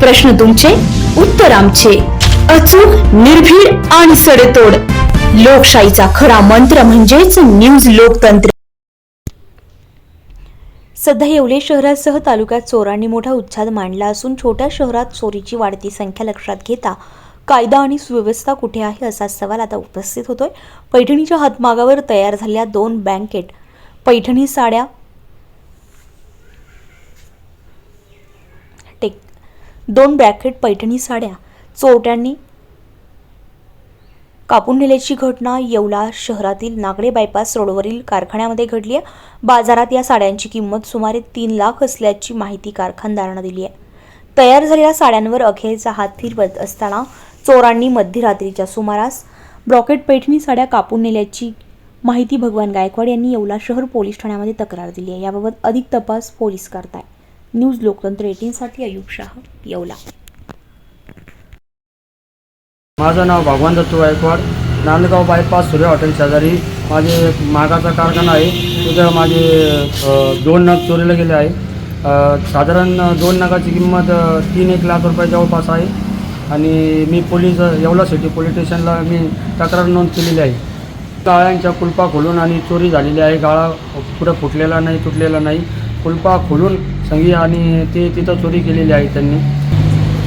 प्रश्न तुमचे उत्तर आमचे. अचूक निर्भीड आणि सडेतोड. लोकशाहीचा खरा मंत्र म्हणजेच न्यूज लोकतंत्र. सध्या येवले शहरासह तालुक्यात चोरांनी मोठा उच्छाद मांडला असून छोट्या शहरात चोरीची वाढती संख्या लक्षात घेता कायदा आणि सुव्यवस्था कुठे आहे असा सवाल आता उपस्थित होतोय. पैठणीच्या हातमागावर तयार झालेल्या दोन बँकेट पैठणी साड्या. टेक दोन ब्रॅकेट पैठणी साड्या चोरट्यांनी कापून नेल्याची घटना येवला शहरातील नागडे बायपास रोडवरील कारखान्यामध्ये घडली आहे. बाजारात या साड्यांची किंमत सुमारे तीन लाख असल्याची माहिती कारखानदारानं दिली आहे. तयार झालेल्या साड्यांवर अखेरचा हात फिरवत असताना चोरांनी मध्यरात्रीच्या सुमारास ब्रॉकेट पैठणी साड्या कापून नेल्याची माहिती भगवान गायकवाड यांनी येवला शहर पोलीस ठाण्यामध्ये तक्रार दिली आहे. याबाबत अधिक तपास पोलीस करताय न्यूज लोकतंत्र एटीनसाठी अयुब शाह येवला. माझं नाव भगवान दत्तू गायकवाड. नांदगाव बायपास सूर्य हॉटेल शेजारी माझे मागाचा कारखाना आहे. तिथं माझे दोन नग चोरीला गेले आहे. साधारण दोन नगाची किंमत तीन एक लाख रुपये जवळपास आहे. आणि मी पोलीस येवला सिटी पोलीस स्टेशनला मी तक्रार नोंद केलेली आहे. गाळ्यांच्या कुलपा खोलून आणि चोरी झालेली आहे. गाळा कुठं फुटलेला नाही तुटलेला नाही. कुलपा खोलून संगी आणि ते तिथं चोरी केलेली आहे त्यांनी.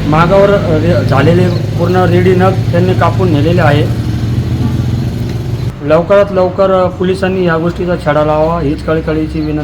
मागावर रे झालेले पूर्ण रेडी नग त्यांनी कापून नेलेले आहे. लवकरात लवकर पोलिसांनी या गोष्टीचा छडा लावा हीच कळकळीची विनंती.